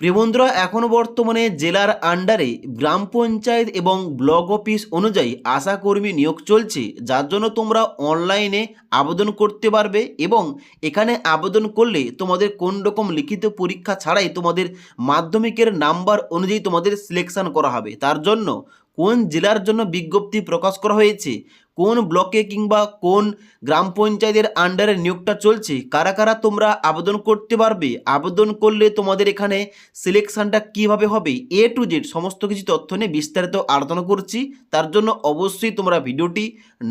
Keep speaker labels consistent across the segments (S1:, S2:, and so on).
S1: প্রিয় বন্ধুরা, এখন বর্তমানে জেলার আন্ডারে গ্রাম পঞ্চায়েত এবং ব্লক অফিস অনুযায়ী আশাকর্মী নিয়োগ চলছে, যার জন্য তোমরা অনলাইনে আবেদন করতে পারবে এবং এখানে আবেদন করলে তোমাদের কোন রকম লিখিত পরীক্ষা ছাড়াই তোমাদের মাধ্যমিকের নাম্বার অনুযায়ী তোমাদের সিলেকশন করা হবে। তার জন্য কোন জেলার জন্য বিজ্ঞপ্তি প্রকাশ করা হয়েছে কোন ব্লকে কিংবা কোন গ্রাম পঞ্চায়েতের আন্ডারে নিয়োগটা চলছে? কারা কারা তোমরা আবেদন করতে পারবে? আবেদন করলে তোমাদের এখানে সিলেকশানটা কীভাবে হবে? এ টু জেড সমস্ত কিছু তথ্য নিয়ে বিস্তারিত আলোচনা করছি। তার জন্য অবশ্যই তোমরা ভিডিওটি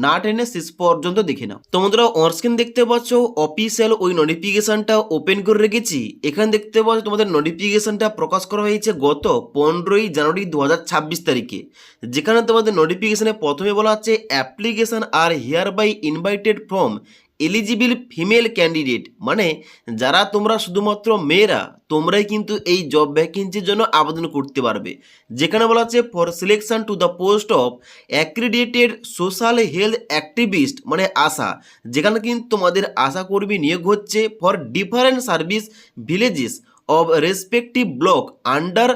S1: না টেনে শেষ পর্যন্ত দেখে নাও। তোমরা অনস্ক্রিন দেখতে পাচ্ছ অফিসিয়াল ওই নোটিফিকেশনটা ওপেন করে রেখেছি। এখানে দেখতে পাচ্ছ, তোমাদের নোটিফিকেশনটা প্রকাশ করা হয়েছে গত পনেরোই জানুয়ারি দু হাজার ছাব্বিশ তারিখে। যেখানে তোমাদের নোটিফিকেশনে প্রথমে বলা হচ্ছে application are hereby invited from eligible female candidate মানে যারা তোমরা শুধুমাত্র মেয়েরা, তোমরাই কিন্তু এই জব ভ্যাকেন্সির জন্য আবেদন করতে পারবে। যেখানে বলা হচ্ছে for selection to the post of accredited social health activist মানে আশা। যেখানে কিন্তু তোমাদের আশাকর্মী নিয়োগ হচ্ছে for different service villages of respective block under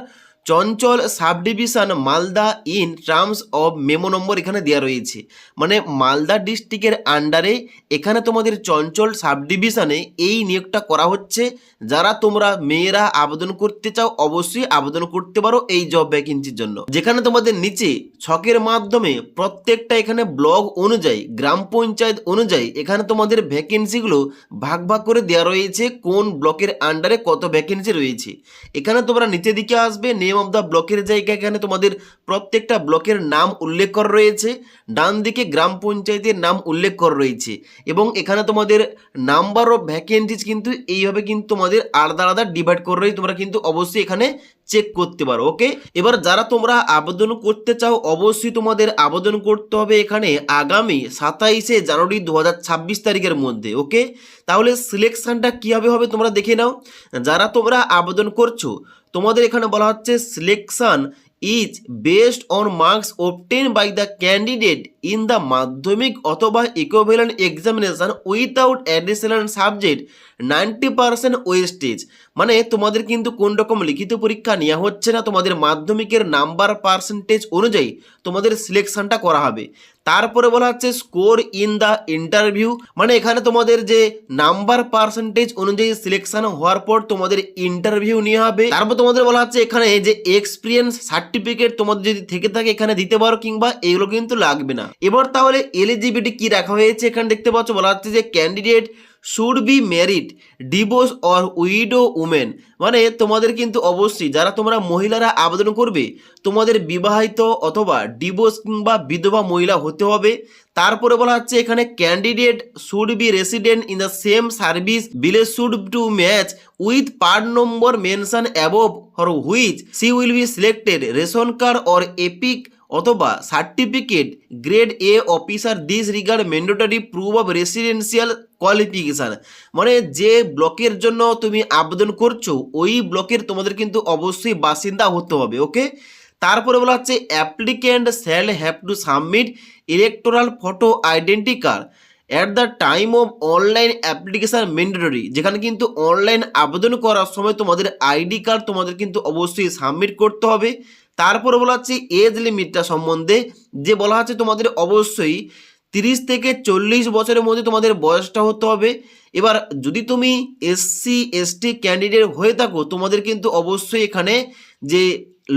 S1: Chanchal sub division Malda in terms of memo number এখানে দেওয়া রয়েছে। মানে মালদা ডিস্ট্রিক্টের আন্ডারে এখানে তোমাদের চঞ্চল সাব ডিভিশনে এই নিয়োগটা করা হচ্ছে। যারা তোমরা মেয়েরা আবেদন করতে চাও, অবশ্যই আবেদন করতে পারো এই জব ভ্যাকেন্সির জন্য। যেখানে তোমাদের নিচে ছকের মাধ্যমে প্রত্যেকটা এখানে ব্লক অনুযায়ী, গ্রাম পঞ্চায়েত অনুযায়ী এখানে তোমাদের ভ্যাকেন্সিগুলো ভাগ ভাগ করে দেওয়া রয়েছে, কোন ব্লকের আন্ডারে কত ভ্যাকেন্সি রয়েছে। এখানে তোমরা নিচের দিকে আসবে নেম অফ দ্য ব্লকের জায়গায় এখানে তোমাদের প্রত্যেকটা ব্লকের নাম উল্লেখ করা রয়েছে। ডান দিকে গ্রাম পঞ্চায়েতের নাম উল্লেখ করা রয়েছে। এবং এখানে তোমাদের নাম্বার অফ ভ্যাকেন্সিজ কিন্তু এইভাবে কিন্তু তোমাদের আলাদা আলাদা ডিভাইড করে রয়েছে। তোমরা কিন্তু অবশ্যই এখানে চেক করতে পারো ওকে এবার যারা তোমরা আবেদন করতে চাও, অবশ্যই তোমাদের আবেদন করতে হবে এখানে আগামী সাতাইশে জানুয়ারি দু হাজার ছাব্বিশ তারিখের মধ্যে ওকে তাহলে সিলেকশনটা কীভাবে হবে তোমরা দেখে নাও। যারা তোমরা আবেদন করছ তোমাদের এখানে বলা হচ্ছে selection is based on marks obtained by the candidate in the Madhyamik অথবা equivalent examination without additional subject ninety percent weightage মানে তোমাদের কিন্তু কোন রকম লিখিত পরীক্ষা নেওয়া হচ্ছে না, তোমাদের মাধ্যমিকের নাম্বার পার্সেন্টেজ অনুযায়ী তোমাদের সিলেকশনটা করা হবে। তারপরে বলা হচ্ছে স্কোর ইন দ্য ইন্টারভিউ মানে এখানে তোমাদের যে নাম্বার পার্সেন্টেজ অনুযায়ী সিলেকশন হওয়ার পর তোমাদের ইন্টারভিউ নিয়ে হবে। তারপর তোমাদের বলা হচ্ছে এখানে যে এক্সপিরিয়েন্স সার্টিফিকেট তোমাদের যদি থেকে থাকে এখানে দিতে পারো কিংবা এগুলো কিন্তু লাগবে না। এবার তাহলে এলিজিবিলিটি কি রাখা হয়েছে এখানে দেখতে পাচ্ছ, বলা হচ্ছে যে candidate should be married divorced or widow women মানে তোমাদের কিন্তু অবশ্যই, যারা তোমরা মহিলারা আবেদন করবে, তোমাদের বিবাহিত অথবা ডিভোর্স কিংবা বিধবা মহিলা হতে হবে। তারপরে বলা হচ্ছে এখানে candidate should be resident in the same service বিলে should to match with part number mention above for which she will be selected ration card or EPIC অথবা certificate grade A officer this regard mandatory proof of residential qualification মানে যে ব্লকের জন্য তুমি আবেদন করছ, ওই ব্লকের তোমাদের কিন্তু অবশ্যই বাসিন্দা হতে হবে ওকে তারপরে বলা হচ্ছে applicant shall have to submit electoral photo identity card at the time of online application mandatory যেখানে কিন্তু অনলাইন আবেদন করার সময় তোমাদের আইডি কার্ড তোমাদের কিন্তু অবশ্যই সাবমিট করতে হবে। তারপরে বলা হচ্ছে এজ লিমিটটা সম্বন্ধে, যে বলা হচ্ছে তোমাদের অবশ্যই তিরিশ থেকে চল্লিশ বছরের মধ্যে তোমাদের বয়সটা হতে হবে। এবার যদি তুমি এসসি এসটি ক্যান্ডিডেট হয়ে থাকো, তোমাদের কিন্তু অবশ্যই এখানে যে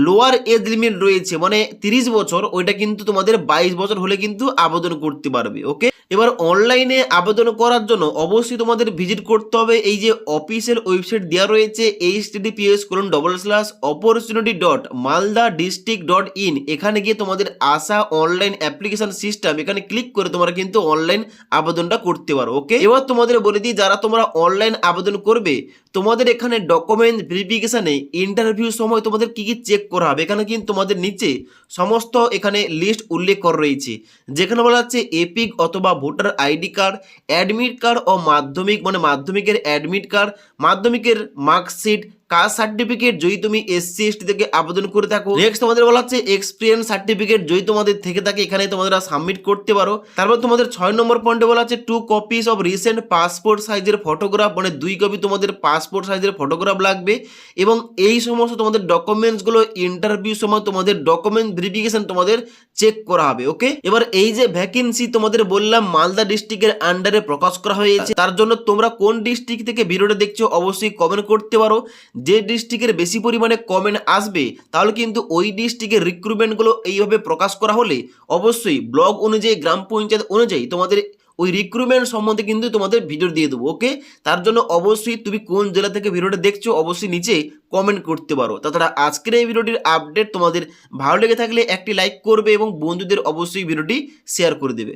S1: লোয়ার এজ লিমিট রয়েছে মানে তিরিশ বছর, ওইটা কিন্তু তোমাদের বাইশ বছর হলে কিন্তু আবেদন করতে পারবে ওকে এবার অনলাইনে আবেদন করার জন্য অবশ্যই তোমাদের ভিজিট করতে হবে, এই যে অফিসিয়াল ওয়েবসাইট দেওয়া রয়েছে H TTPS colon double slash opportunity dot Malda district dot in এখানে গিয়ে তোমাদের আসা অনলাইন অ্যাপ্লিকেশন সিস্টেম এখানে ক্লিক করে তোমরা কিন্তু অনলাইন আবেদনটা করতে পারো ওকে এবার তোমাদের বলে দিই, যারা তোমরা অনলাইন আবেদন করবে, তোমাদের এখানে ডকুমেন্ট ভেরিফিকেশানে ইন্টারভিউ সময় তোমাদের কি কি চেক করা হবে। এখানে কিন্তু তোমাদের নিচে সমস্ত এখানে লিস্ট উল্লেখ করা রয়েছে। যেখানে বলা হচ্ছে এপিক অথবা voter ID card admit card ও মাধ্যমিক মানে মাধ্যমিকের অ্যাডমিট কার্ড মাধ্যমিকের মার্কশিট কাস্ট সার্টিফিকেট যদি তুমি এসসি এসটি থেকে আবেদন করে থাকো? নেক্সট তোমাদের বলা হচ্ছে এক্সপিরিয়েন্স সার্টিফিকেট যদি তোমাদের থেকে থাকে এখানে তোমাদের সাবমিট করতে পারো। তারপর তোমাদের ছয় নম্বর পয়েন্টে বলা আছে two copies of recent passport সাইজের ফটোগ্রাফ মানে দুই কপি তোমাদের পাসপোর্ট সাইজের ফটোগ্রাফ লাগবে। এবং এই সমস্ত তোমাদের ডকুমেন্টসগুলো ইন্টারভিউ সময় তোমাদের ডকুমেন্ট ভেরিফিকেশন তোমাদের চেক করা হবে ওকে এবার এই যে ভ্যাকেন্সি তোমাদের বললাম, মালদা ডিস্ট্রিক্টের আন্ডারে প্রকাশ করা হয়েছে। তার জন্য তোমরা কোন ডিস্ট্রিক্ট থেকে ভিডিওটা দেখছ, অবশ্যই কমেন্ট করতে পারো। যে ডিস্ট্রিক্টের বেশি পরিমাণে কমেন্ট আসবে, তাহলে কিন্তু ওই ডিস্ট্রিক্টের রিক্রুটমেন্টগুলো এইভাবে প্রকাশ করা হলে অবশ্যই ব্লগ অনুযায়ী, গ্রাম পঞ্চায়েত অনুযায়ী তোমাদের ওই রিক্রুটমেন্ট সম্বন্ধে কিন্তু তোমাদের ভিডিও দিয়ে দেবো ওকে তার জন্য অবশ্যই তুমি কোন জেলা থেকে ভিডিওটা দেখছ, অবশ্যই নিচে কমেন্ট করতে পারো। তাছাড়া আজকের এই ভিডিওটির আপডেট তোমাদের ভালো লেগে থাকলে একটি লাইক করবে এবং বন্ধুদের অবশ্যই ভিডিওটি শেয়ার করে দেবে।